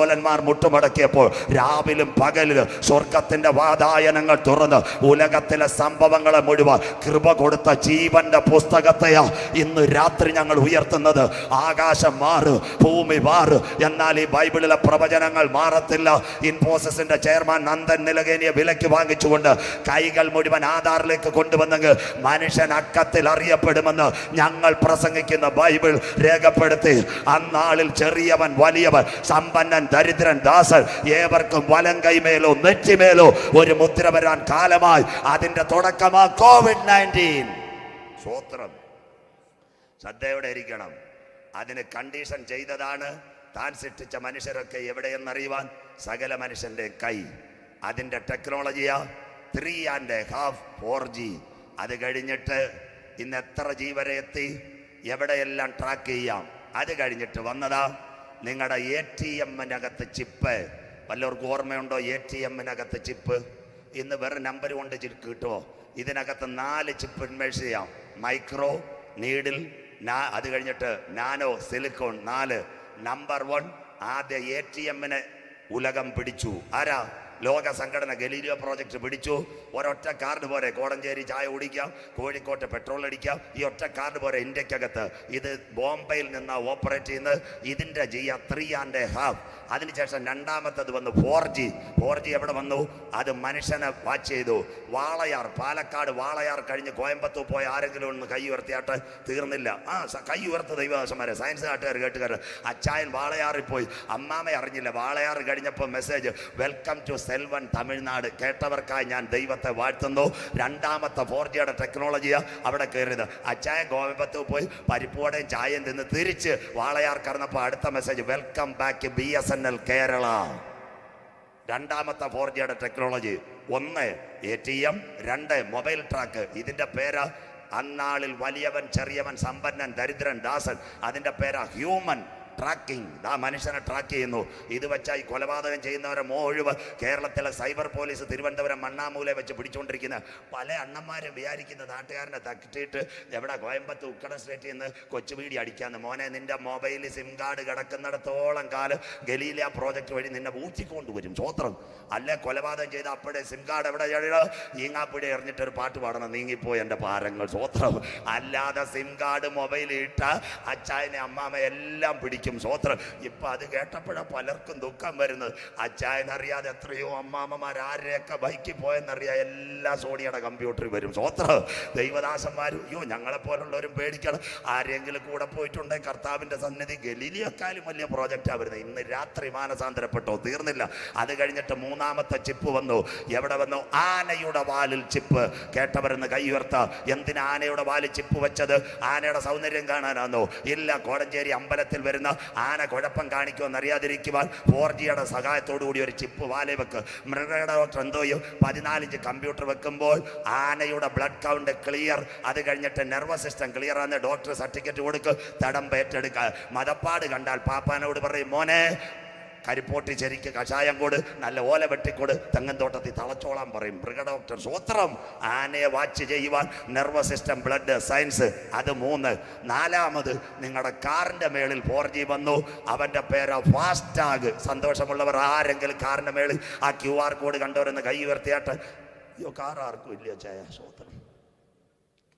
അപ്പോസോലന്മാർ മുട്ടുമടക്കിയപ്പോൾ രാവിലും പകലിലും സ്വർഗത്തിന്റെ വാതായനങ്ങൾ തുറന്ന് ഉലകത്തിലെ സംഭവങ്ങളെ മുഴുവൻ കൃപ കൊടുത്ത ജീവന്റെ പുസ്തകത്തെയാ ഇന്ന് രാത്രി ഞങ്ങൾ ഉയർത്തുന്നത്. ആകാശം മാറ് ഭൂമി മാറ്. എന്നാൽ ഈ ബൈബിളിലെ പ്രവചനങ്ങൾ മാറത്തില്ല. ഇൻഫോസിന്റെ ചെയർമാൻ നന്ദൻ നിലകേനിയെ വിലക്ക് വാങ്ങിച്ചുകൊണ്ട് കൈകൾ മുഴുവൻ ആധാറിലേക്ക് കൊണ്ടുവന്നെങ്കിൽ മനുഷ്യൻ അക്കത്തിൽ അറിയപ്പെടുമെന്ന് ഞങ്ങൾ പ്രസംഗിക്കുന്ന ബൈബിൾ രേഖപ്പെടുത്തി. അന്നാളിൽ ചെറിയവൻ വലിയവൻ സമ്പന്നൻ ദരിദ്രൻ ദാസൻ ഏവർക്കും വലം കൈമേലോ നെറ്റിമേലോ ഒരു മുദ്ര വരാൻ കാലമായി. അതിന്റെ തുടക്കമാ കോവിഡ് നയന്റീൻ. സ്വോത്രം ശ്രദ്ധയോടെ ഇരിക്കണം. അതിന് കണ്ടീഷൻ ചെയ്തതാണ്. താൻ സൃഷ്ടിച്ച മനുഷ്യരൊക്കെ എവിടെയെന്നറിയുവാൻ? സകല മനുഷ്യന്റെ കൈ. അതിന്റെ ടെക്നോളജിയാ three and half four G അത് കഴിഞ്ഞിട്ട് ഇന്ന് എത്ര ജി വരെ എത്തി? എവിടെയെല്ലാം ട്രാക്ക് ചെയ്യാം? അത് കഴിഞ്ഞിട്ട് വന്നതാ നിങ്ങളുടെ എ ടി എമ്മിനകത്ത് ചിപ്പ്. വല്ലവർക്കും ഓർമ്മയുണ്ടോ എ ടി എമ്മിനകത്ത് ചിപ്പ്? ഇന്ന് വെറും നമ്പർ കൊണ്ട് കിട്ടുമോ ഇതിനകത്ത് നാല് ചിപ്പ് ഇൻവേഴ്സ് ചെയ്യാം. മൈക്രോ നീഡിൽ നാ അത് കഴിഞ്ഞിട്ട് നാനോ സിലിക്കോൺ നാല്. നമ്പർ വൺ ആദ്യ എ ടി എമ്മിനെ ഉലകം പിടിച്ചു. ആരാ? ലോക സംഘടന ഗലീലിയോ പ്രോജക്റ്റ് പിടിച്ചു. ഒരൊറ്റ കാർഡ് പോരെ കോടഞ്ചേരി ചായ കുടിക്കാം കോഴിക്കോട്ട് പെട്രോൾ അടിക്കാം. ഈ ഒറ്റ കാർഡ് പോരെ ഇന്ത്യക്കകത്ത്. ഇത് ബോംബെയിൽ നിന്ന് ഓപ്പറേറ്റ് ചെയ്യുന്നത്. ഇതിന്റെ ജിയ ത്രീ ആൻഡ് എ ഹാഫ് അതിനുശേഷം രണ്ടാമത്തത് വന്നു ഫോർ ജി ഫോർ ജി എവിടെ വന്നു? അത് മനുഷ്യനെ വാച്ച് ചെയ്തു. വാളയാർ പാലക്കാട് വാളയാർ കഴിഞ്ഞ് കോയമ്പത്തൂർ പോയ ആരെങ്കിലും ഒന്ന് കൈ ഉയർത്തിയാട്ട് തീർന്നില്ല. ആ കൈ ഉയർത്ത ദൈവദാസന്മാരെ സയൻസ് നാട്ടുകാർ കേട്ടുകാർ അച്ചായൻ വാളയാറിൽ പോയി. അമ്മാമ അറിഞ്ഞില്ല. വാളയാർ കഴിഞ്ഞപ്പോൾ message welcome to Selvan Tamil Nadu കേട്ടവർക്കായി ഞാൻ ദൈവത്തെ വാഴ്ത്തുന്നു. രണ്ടാമത്തെ ഫോർ ജിയുടെ ടെക്നോളജിയാണ് അവിടെ കയറിയത്. അച്ചായൻ കോയമ്പത്തൂർ പോയി പരിപ്പോടെയും ചായയും തിന്ന് തിരിച്ച് വാളയാർ കറന്നപ്പോൾ അടുത്ത message welcome back B S N L Kerala രണ്ടാമത്തെ ഫോർ ജിയുടെ ടെക്നോളജി. ഒന്ന് എ ടി എം രണ്ട് മൊബൈൽ ട്രാക്ക്. ഇതിന്റെ പേര് അന്നാളിൽ വലിയവൻ ചെറിയവൻ സമ്പന്നൻ ദരിദ്രൻ ദാസൻ. അതിന്റെ പേരാ ഹ്യൂമൻ. ട്രാക്കിംഗ് ആ മനുഷ്യനെ ട്രാക്ക് ചെയ്യുന്നു. ഇത് വെച്ചാൽ ഈ കൊലപാതകം ചെയ്യുന്നവരെ മുഴുവൻ കേരളത്തിലെ സൈബർ പോലീസ് തിരുവനന്തപുരം മണ്ണാമൂലെ വെച്ച് പിടിച്ചുകൊണ്ടിരിക്കുന്ന പല അണ്ണന്മാരും വിചാരിക്കുന്ന നാട്ടുകാരനെ തട്ടിയിട്ട് എവിടെ കോയമ്പത്ത് ഉക്കട സ്റ്റേറ്റിൽ നിന്ന് കൊച്ചുപീടി അടിക്കാന്ന്. മോനെ നിന്റെ മൊബൈൽ സിം കാർഡ് കിടക്കുന്നിടത്തോളം കാലം ഗലീല പ്രോജക്റ്റ് വഴി നിന്നെ ഊറ്റിക്കൊണ്ടുവരും ചോത്രം. അല്ലെ കൊലപാതകം ചെയ്ത അപ്പോഴേ സിം കാർഡ് എവിടെ എഴുത? ഈങ്ങാപ്പിടി എറിഞ്ഞിട്ട് ഒരു പാട്ട് പാടണം. നീങ്ങിപ്പോയി എന്റെ പാരങ്ങൾ. സ്വോത്രം അല്ലാതെ സിം കാർഡ് മൊബൈലിൽ ഇട്ട അച്ചായനെ അമ്മാമ എല്ലാം പിടിക്കും. സ്വോത്രം ഇപ്പൊ അത് കേട്ടപ്പോഴാണ് പലർക്കും ദുഃഖം വരുന്നത്. അച്ചായൻ അറിയാതെ എത്രയോ അമ്മാമ്മമാർ ആരെയൊക്കെ ബൈക്കിൽ പോയെന്നറിയാം എല്ലാ സോണിയുടെ കമ്പ്യൂട്ടറിൽ വരും. സ്വോത്ര ദൈവദാസന്മാരും അയ്യോ ഞങ്ങളെ പോലുള്ളവരും പേടിക്കണം. ആരെങ്കിലും കൂടെ പോയിട്ടുണ്ടെങ്കിൽ കർത്താവിന്റെ സന്നിധി ഗലീലിയേക്കാളും വലിയ പ്രോജക്റ്റാണ് വരുന്നത്. ഇന്ന് രാത്രി മാനസാന്തരപ്പെട്ടോ? തീർന്നില്ല. അത് കഴിഞ്ഞിട്ട് മൂന്നാമത്തെ ചിപ്പ് വന്നു. എവിടെ വന്നു? ആനയുടെ വാലിൽ ചിപ്പ്. കേട്ടവരെന്ന് കൈ ഉയർത്ത. എന്തിനാ ആനയുടെ വാലിൽ ചിപ്പ് വെച്ചത്? ആനയുടെ സൗന്ദര്യം കാണാനാണോ ഇല്ല കോടഞ്ചേരി അമ്പലത്തിൽ വരുന്ന ആന കുഴപ്പം കാണിക്കുമെന്ന് അറിയാതിരിക്കുവാൻ ഫോർ ജിയുടെ സഹായത്തോടു കൂടി ഒരു ചിപ്പ് വാലേ വെക്ക്. മൃഗയുടെ ഡോക്ടർ പതിനാലിഞ്ച് കമ്പ്യൂട്ടർ വെക്കുമ്പോൾ ആനയുടെ ബ്ലഡ് കൗണ്ട് ക്ലിയർ. അത് കഴിഞ്ഞിട്ട് നെർവസ് സിസ്റ്റം ക്ലിയർ ആണെന്ന് ഡോക്ടർ സർട്ടിഫിക്കറ്റ് കൊടുക്ക്. തടം ഏറ്റെടുക്കുക മതപ്പാട് കണ്ടാൽ പാപ്പാനോട് പറയും മോനെ കരിപ്പോട്ടി ചെരിക്ക് കഷായം കൊട് നല്ല ഓല വെട്ടിക്കൊട് തെങ്ങന്തോട്ടത്തിൽ തളച്ചോളാൻ പറയും. മൃഗഡോക്ടർ സൂത്രം ആനയെ വാച്ച് ചെയ്യുവാൻ നെർവസ് സിസ്റ്റം ബ്ലഡ് സയൻസ് അത് മൂന്ന്. നാലാമത് നിങ്ങളുടെ കാറിന്റെ മേളിൽ ഫോർ ജി വന്നു. അവന്റെ പേര് ഫാസ്റ്റാഗ്. സന്തോഷമുള്ളവർ ആരെങ്കിലും കാറിന്റെ മേളിൽ ആ ക്യു ആർ കോഡ് കണ്ടവരെന്ന് കൈ ഉയർത്തിയാട്ട് അയ്യോ കാർ ആർക്കും ഇല്ല ചായ സൂത്രം.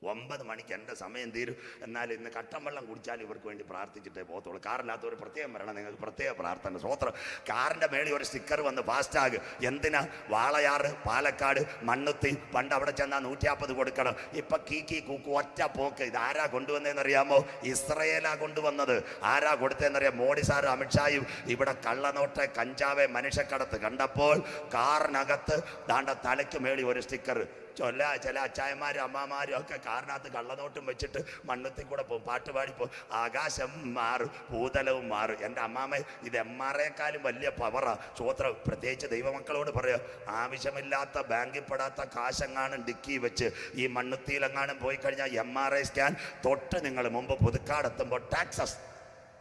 ഒമ്പത് മണിക്ക് എന്റെ സമയം തീരും. എന്നാൽ ഇന്ന് കട്ടൻ വെള്ളം കുടിച്ചാൽ ഇവർക്ക് വേണ്ടി പ്രാർത്ഥിച്ചിട്ടേ പോകത്തുള്ളൂ. കാറില്ലാത്തവർ പ്രത്യേകം വരണം. നിങ്ങൾക്ക് പ്രത്യേക പ്രാർത്ഥന. സ്വോത്രം കാറിന്റെ മേളിൽ ഒരു സ്റ്റിക്കർ വന്ന് ഫാസ്റ്റാഗ്. എന്തിനാ? വാളയാറ് പാലക്കാട് മണ്ണുത്തി. പണ്ട് അവിടെ ചെന്നാൽ നൂറ്റിയാപ്പത് കൊടുക്കണം. ഇപ്പം കീ കീ കൂക്കു ഒറ്റ പോക്ക്. ഇത് ആരാ കൊണ്ടുവന്നതെന്നറിയാമോ ഇസ്രയേലാ കൊണ്ടുവന്നത്. ആരാ കൊടുത്തതെന്നറിയാം മോഡി സാർ അമിത്ഷായും. ഇവിടെ കള്ളനോട്ടെ കഞ്ചാവെ മനുഷ്യക്കടത്ത് കണ്ടപ്പോൾ കാറിനകത്ത് ദാണ്ട തലയ്ക്ക് മേളി ഒരു സ്റ്റിക്കർ. ചൊല്ല ചില അച്ചായന്മാരും അമ്മമാരും ഒക്കെ കാറിനകത്ത് കള്ളനോട്ടും വെച്ചിട്ട് മണ്ണത്തിൽ കൂടെ പോകും. പാട്ട് പാടിപ്പോ ആകാശം മാറും ഭൂതലവും മാറും. എന്റെ അമ്മാമ്മ ഇത് എം ആർ എക്കാളും വലിയ പവറാ സ്വോത്രം പ്രത്യേകിച്ച് ദൈവമക്കളോട് പറയാ. ആവശ്യമില്ലാത്ത ബാങ്കിൽ പെടാത്ത കാശെങ്ങാനും ഡിക്കി വെച്ച് ഈ മണ്ണുത്തിയിലെങ്ങാനും പോയി കഴിഞ്ഞാൽ എം ആർ ഐ സ്കാൻ തൊട്ട് നിങ്ങൾ മുമ്പ് പുതുക്കാടെത്തുമ്പോൾ ടാക്സസ്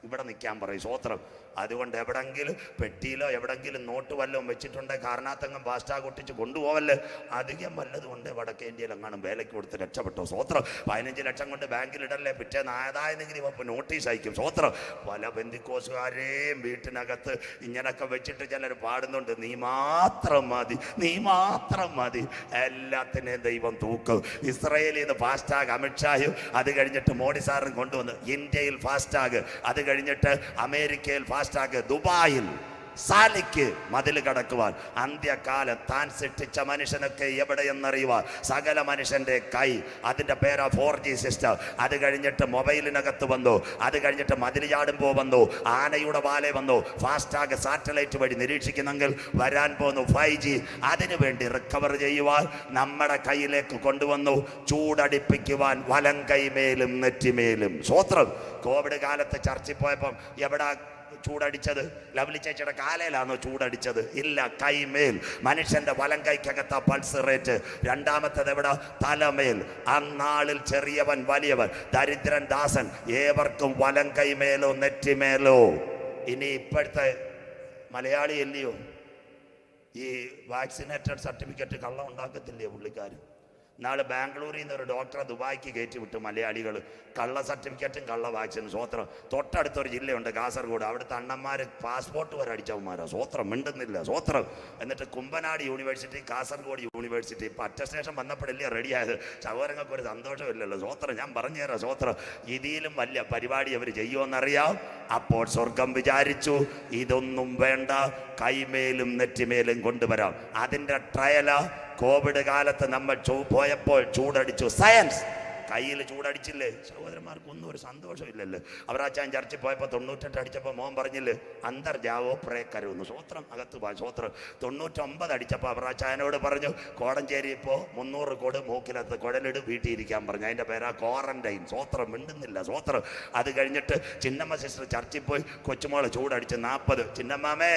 ഇവിടെ നിൽക്കാൻ പറയും. സ്വോത്രം അതുകൊണ്ട് എവിടെങ്കിലും പെട്ടിയിലോ എവിടെങ്കിലും നോട്ട് വല്ലതും വെച്ചിട്ടുണ്ട് കാരണാത്തങ്ങം പാസ്റ്റാ കൊട്ടിച്ച് കൊണ്ടുപോവല്ലേ? അധികം വല്ലതും ഉണ്ട് വടക്കേ ഇന്ത്യയിൽ എങ്ങാനും വേലയ്ക്ക് കൊടുത്ത് രക്ഷപ്പെട്ടു? സ്വോത്രം പതിനഞ്ച് ലക്ഷം കൊണ്ട് ബാങ്കിൽ ഇടല്ലേ പിറ്റേന്ന് ആദായ ഇവ നോട്ടീസ് അയക്കും. സ്വോത്രം പല ബന്ധുക്കോസുകാരെയും വീട്ടിനകത്ത് ഇങ്ങനൊക്കെ വെച്ചിട്ട് ചിലർ പാടുന്നുണ്ട്. നീ മാത്രം മതി നീ മാത്രം മതി. എല്ലാത്തിനെയും ദൈവം തൂക്കും. ഇസ്രയേലിൽ നിന്ന് ഫാസ്റ്റാഗ് അമിത്ഷായും അത് കഴിഞ്ഞിട്ട് മോഡി സാറും കൊണ്ടുവന്ന് ഇന്ത്യയിൽ ഫാസ്റ്റാഗ്. അത് കഴിഞ്ഞിട്ട് അമേരിക്കയിൽ ഫാസ്റ്റാഗ് ദുബായിൽ സാലിക്ക് മതിൽ കടക്കുവാൻ. അന്ത്യകാലം താൻ സൃഷ്ടിച്ച മനുഷ്യനൊക്കെ എവിടെയെന്നറിയുവാൻ. സകല മനുഷ്യന്റെ കൈ അതിന്റെ പേരാ ഫോർ ജി സിസ്റ്റം അത് കഴിഞ്ഞിട്ട് മൊബൈലിനകത്ത് വന്നു. അത് കഴിഞ്ഞിട്ട് മതിൽ ചാടുമ്പോൾ വന്നു. ആനയുടെ വാലെ വന്നു. ഫാസ്റ്റാഗ് സാറ്റലൈറ്റ് വഴി നിരീക്ഷിക്കുന്നെങ്കിൽ വരാൻ പോന്നു ഫൈവ് ജി അതിനു വേണ്ടി റിക്കവർ ചെയ്യുവാൻ നമ്മുടെ കയ്യിലേക്ക് കൊണ്ടുവന്നു. ചൂടടിപ്പിക്കുവാൻ വലം കൈമേലും നെറ്റിമേലും സ്വോത്രം കോവിഡ് കാലത്ത് ചർച്ചിൽ പോയപ്പം എവിടെ ചൂടടിച്ചത്. ലവ്ലി ചേച്ചിയുടെ കാലയിലാണോ ചൂടടിച്ചത്. ഇല്ല കൈമേൽ. മനുഷ്യന്റെ വലം കൈക്കകത്ത പൾസ് റേറ്റ് രണ്ടാമത്തത് എവിടെ? തലമേൽ. അന്നാളിൽ ചെറിയവൻ വലിയവൻ. ദരിദ്രൻ ദാസൻ. ഏവർക്കും വലം കൈമേലോ നെറ്റിമേലോ. ഇനി ഇപ്പോഴത്തെ മലയാളി അല്ലയോ? ഈ വാക്സിനേറ്റഡ് സർട്ടിഫിക്കറ്റ് കള്ളം ഉണ്ടാക്കത്തില്ലേ പുള്ളിക്കാർ നാളെ ബാംഗ്ലൂരിൽ നിന്ന് ഒരു ഡോക്ടറെ ദുബായ്ക്ക് കയറ്റി വിട്ടു മലയാളികൾ കള്ള സർട്ടിഫിക്കറ്റും കള്ള വാക്സിനും. സ്വോത്രം തൊട്ടടുത്തൊരു ജില്ലയുണ്ട് കാസർഗോഡ്. അവിടുത്തെ അണ്ണന്മാർ പാസ്പോർട്ട് വരെ അടിച്ചവന്മാരാ. സ്വോത്രം മിണ്ടുന്നില്ല. സ്വോത്രം എന്നിട്ട് കുമ്പനാട് യൂണിവേഴ്സിറ്റി കാസർഗോഡ് യൂണിവേഴ്സിറ്റി ഇപ്പം അറ്റസ്റ്റേഷൻ വന്നപ്പോഴല്ലേ റെഡിയായത്. സഹോദരങ്ങൾക്ക് ഒരു സന്തോഷമില്ലല്ലോ. സ്വോത്രം ഞാൻ പറഞ്ഞുതരാം സ്വോത്രം ഇതിലും വലിയ പരിപാടി അവർ ചെയ്യുമെന്നറിയാം അപ്പോൾ സ്വർഗം വിചാരിച്ചു ഇതൊന്നും വേണ്ട. കൈമേലും നെറ്റിമേലും കൊണ്ടുവരാം. അതിന്റെ ട്രയല കോവിഡ് കാലത്ത് നമ്മൾ പോയപ്പോൾ ചൂടടിച്ചു. സയൻസ് കയ്യിൽ ചൂടടിച്ചില്ലേ? സഹോദരന്മാർക്കൊന്നും ഒരു സന്തോഷമില്ലല്ലോ. അവരാച്ചാൻ ചർച്ചിൽ പോയപ്പോൾ തൊണ്ണൂറ്റെട്ട് അടിച്ചപ്പോൾ മോൻ പറഞ്ഞില്ലേ അന്തർജാവോ പ്രേക്കരുന്ന്. സ്വോത്രം അകത്ത് പോകാൻ സ്വോത്രം തൊണ്ണൂറ്റൊമ്പത് അടിച്ചപ്പോൾ അവരാച്ചായനോട് പറഞ്ഞു കോടഞ്ചേരി ഇപ്പോൾ മുന്നൂറ് കോട് മൂക്കിനകത്ത് കുഴലിട് വീട്ടിൽ ഇരിക്കാൻ പറഞ്ഞു. അതിന്റെ പേരാ ക്വാറന്റൈൻ. സ്വോത്രം മിണ്ടുന്നില്ല സ്വോത്രം അത് കഴിഞ്ഞിട്ട് ചിന്നമ്മ സിസ്റ്റർ ചർച്ചിൽ പോയി കൊച്ചുമോളെ ചൂടടിച്ച് നാൽപ്പത് ചിന്നമ്മാമേ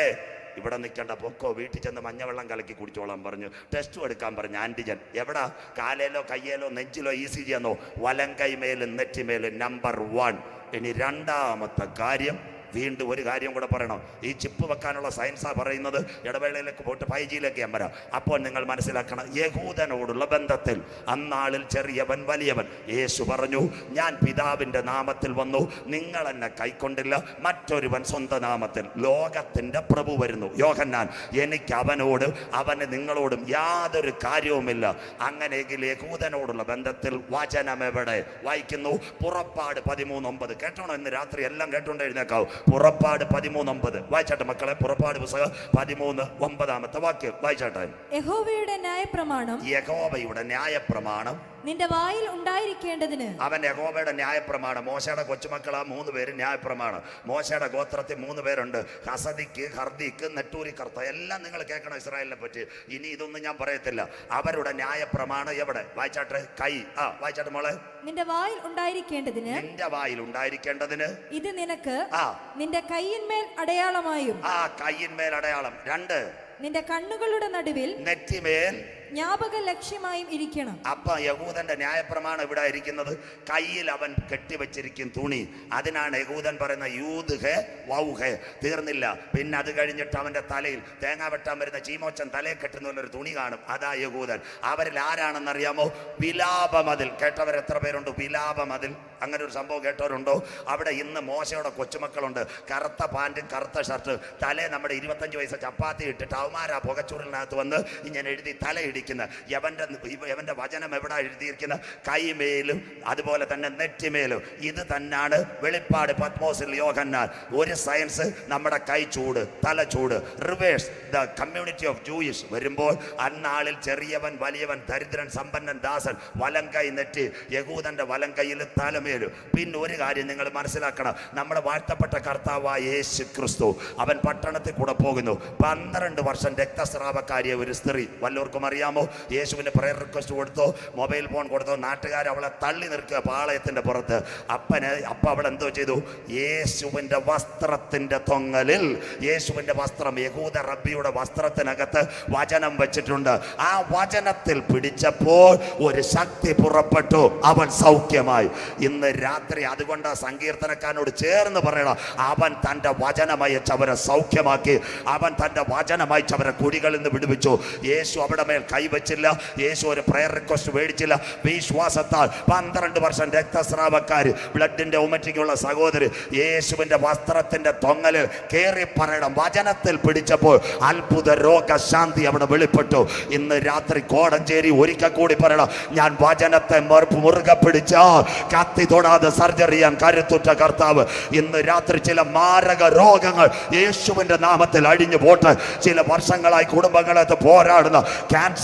ഇവിടെ നിൽക്കേണ്ട പൊക്കോ വീട്ടിൽ ചെന്ന് മഞ്ഞവെള്ളം കലക്കി കുടിച്ചോളാം പറഞ്ഞു. ടെസ്റ്റും എടുക്കാൻ പറഞ്ഞു ആന്റിജൻ എവിടെ? കാലേലോ കയ്യേലോ നെഞ്ചിലോ ഇ സി ജി എന്നോ? വലം കൈമേലും നെറ്റിമേലും നമ്പർ വൺ ഇനി രണ്ടാമത്തെ കാര്യം. വീണ്ടും ഒരു കാര്യം കൂടെ പറയണം. ഈ ചിപ്പ് വെക്കാനുള്ള സയൻസാ പറയുന്നത് ഇടവേളയിലേക്ക് പോയിട്ട് ഫൈവ് ജിയിലേക്ക് ഞാൻ വരാം. അപ്പോൾ നിങ്ങൾ മനസ്സിലാക്കണം യഹൂദനോടുള്ള ബന്ധത്തിൽ അന്നാളിൽ ചെറിയവൻ വലിയവൻ. യേശു പറഞ്ഞു ഞാൻ പിതാവിന്റെ നാമത്തിൽ വന്നു. നിങ്ങൾ എന്നെ കൈക്കൊണ്ടില്ല. മറ്റൊരുവൻ സ്വന്തം നാമത്തിൽ. ലോകത്തിന്റെ പ്രഭു വരുന്നു. യോഹന്നാൻ എനിക്ക് അവനോട് അവന് നിങ്ങളോടും യാതൊരു കാര്യവുമില്ല. അങ്ങനെയെങ്കിൽ യഹൂദനോടുള്ള ബന്ധത്തിൽ വചനം എവിടെ വായിക്കുന്നു. പുറപ്പാട് പതിമൂന്നൊമ്പത് കേട്ടോണോ ഇന്ന് രാത്രി? എല്ലാം കേട്ടോണ്ട് എഴുന്നേക്കാവും. പുറപ്പാട് പതിമൂന്ന് ഒമ്പത് വായിച്ചാട്ടെ മക്കളെ പുറപ്പാട് പുസ്തകം പതിമൂന്ന് ഒമ്പതാമത്തെ വാക്യം. വായിച്ചാട്ടെ. യഹോവയുടെ ന്യായപ്രമാണം. യഹോവയുടെ ന്യായപ്രമാണം. നിന്റെ വായിൽ ഉണ്ടായിരിക്കേണ്ടതിന്. അവൻ യഹോബയുടെ ന്യായപ്രമാണം. മോശയുടെ കൊച്ചുമക്കൾ ആ മൂന്ന് പേര് ന്യായപ്രമാണം. മോശയുടെ ഗോത്രത്തിൽ മൂന്ന് പേരുണ്ട്. ഹസദിക്ക് ഹർദിക്ക് നെട്ടൂരി കർത്ത. എല്ലാം നിങ്ങൾ കേൾക്കണം ഇസ്രായേലിനെ പറ്റി. ഇനി ഇതൊന്നും ഞാൻ പറയത്തില്ല. അവരുടെ ന്യായപ്രമാണം എവിടെ? വായിച്ചാട്ടെ കൈ. ആ വായിച്ചാട്ടെ മോളെ. നിന്റെ വായിൽ ഉണ്ടായിരിക്കേണ്ടതിന് നിന്റെ വായിൽ ഉണ്ടായിരിക്കേണ്ടതിന് ഇത് നിനക്ക് ആ. നിന്റെ കയ്യിന്മേൽ അടയാളമായും ആ കയ്യിന്മേൽ അടയാളം. രണ്ട്. നിന്റെ കണ്ണുകളുടെ നടുവിൽ നെറ്റിമേൽ ജ്ഞാപക ലക്ഷ്യമായും ഇരിക്കണം. അപ്പൊ യഹൂദന്റെ ന്യായപ്രമാണം ഇവിടെ ഇരിക്കുന്നത്? കയ്യിൽ അവൻ കെട്ടിവെച്ചിരിക്കും തുണി. അതിനാണ് യഹൂദൻ പറയുന്ന യൂത് ഹേ വൗ ഹെ. തീർന്നില്ല. പിന്നെ അത് കഴിഞ്ഞിട്ട് അവന്റെ തലയിൽ തേങ്ങ വെട്ടാൻ വരുന്ന ചീമോച്ചൻ തലയിൽ കെട്ടുന്ന ഒരു തുണി കാണും. അതാ യഹൂദൻ. അവരിൽ ആരാണെന്നറിയാമോ? വിലാപമതിൽ കേട്ടവർ എത്ര പേരുണ്ട്? വിലാപമതിൽ അങ്ങനെ ഒരു സംഭവം കേട്ടവരുണ്ടോ? അവിടെ ഇന്ന് മോശയുടെ കൊച്ചുമക്കളുണ്ട്. കറുത്ത പാന്റും കറുത്ത ഷർട്ട്. തലേ നമ്മുടെ ഇരുപത്തഞ്ച് വയസ്സ് ചപ്പാത്തി ഇട്ടിട്ട് അവന്മാരാ പുകച്ചൂറിനകത്ത് വന്ന് ഇങ്ങനെ എഴുതി തലയിടിച്ച് പിടിക്കുന്ന യവന്റെ യവന്റെ വചനം എവിടെ എഴുതിയിരിക്കുന്നത്? കൈമേലും അതുപോലെ തന്നെ നെറ്റിമേലും. ഇത് തന്നെയാണ് വെളിപ്പാട് പത്മോസിൽ യോഗന്നാൽ ഒരു സയൻസ് നമ്മുടെ കൈ ചൂട് തല ചൂട്. Reverse the community of Jewish വരുമ്പോൾ അന്നാളിൽ ചെറിയവൻ വലിയവൻ ദരിദ്രൻ സമ്പന്നൻ ദാസൻ വലം കൈ നെറ്റി യഹൂദന്റെ വലം കൈയിൽ തലമേലും. പിന്നെ ഒരു കാര്യം നിങ്ങൾ മനസ്സിലാക്കണം. നമ്മുടെ വാഴ്ത്തപ്പെട്ട കർത്താവായ യേശു ക്രിസ്തു അവൻ പട്ടണത്തിൽ കൂടെ പോകുന്നു. പന്ത്രണ്ട് വർഷം രക്തസ്രാവക്കാരിയ ഒരു സ്ത്രീ. വല്ലവർക്കും അറിയാമോ? യേശുവിന് പ്രയർ റിക്വസ്റ്റ് കൊടുത്തോ മൊബൈൽ ഫോൺ കൊടുത്തോ. നാട്ടുകാർ അവളെ തള്ളി നിൽക്കുക പാളയത്തിന്റെ പുറത്ത്. അപ്പന് അപ്പം അവൾ എന്തോ ചെയ്തു? യേശുവിന്റെ വസ്ത്രത്തിന്റെ തൊങ്ങലിൽ യേശുവിന്റെ വസ്ത്രം യഹൂദ റബ്ബിയുടെ വസ്ത്രത്തിനകത്ത് വചനം വെച്ചിട്ടുണ്ട്. ആ വചനത്തിൽ പിടിച്ചപ്പോൾ ഒരു ശക്തി പുറപ്പെട്ടു. അവൻ സൗഖ്യമായി. ഇന്ന് രാത്രി അതുകൊണ്ട് സങ്കീർത്തനക്കാരനോട് ചേർന്ന് പറയണം അവൻ തന്റെ വചനമയച്ചവരെ സൗഖ്യമാക്കി. അവൻ തന്റെ വചനമയച്ചവരെ കുടികളിൽ നിന്ന് വിടുവിച്ചു. യേശു അവിടെ മേൽ കൈവച്ചില്ല. യേശു ഒരു പ്രയർ റിക്വസ്റ്റ് മേടിച്ചില്ല. വിശ്വാസത്താൽ പന്ത്രണ്ട് വർഷം രക്തസ്രാവക്കാർ ബ്ലഡിന്റെ ഉമറ്റിക്കുള്ള സഹോദരി യേശുവിന്റെ വസ്ത്രത്തിന്റെ തൊങ്ങൽ കയറി പറയണം വചനത്തിൽ പിടിച്ചപ്പോൾ അത്ഭുത രോഗശാന്തി അവിടെ വെളിപ്പെട്ടു. ഇന്ന് രാത്രി കോടഞ്ചേരി ഒരിക്കൽ കൂടി പറയണം ഞാൻ വചനത്തെ മറുപ്പ് മുറുകെ പിടിച്ചാൽ കത്തി തൊടാതെ സർജറി ചെയ്യാൻ കരുത്തുറ്റ കർത്താവ്. ഇന്ന് രാത്രി ചില മാരക രോഗങ്ങൾ യേശുവിന്റെ നാമത്തിൽ അഴിഞ്ഞു പോട്ട്. ചില വർഷങ്ങളായി കുടുംബങ്ങളത്ത് പോരാടുന്ന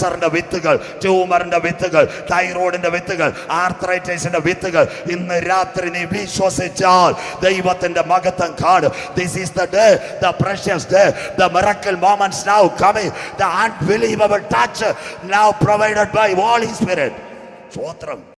ക്യാൻസറിന്റെ വിത്തുകൾ ട്യൂമറിന്റെ വിത്തുകൾ തൈറോയിഡിന്റെ വിത്തുകൾ ആർത്രൈറ്റൈസിന്റെ വിത്തുകൾ ഇന്ന് രാത്രി നീ വിശ്വസിച്ചാൽ ദൈവത്തിന്റെ മകത്വം കാണും. This is the day the precious day the miracle moments now coming. The unbelievable touch now provided by Holy Spirit. സ്തോത്രം.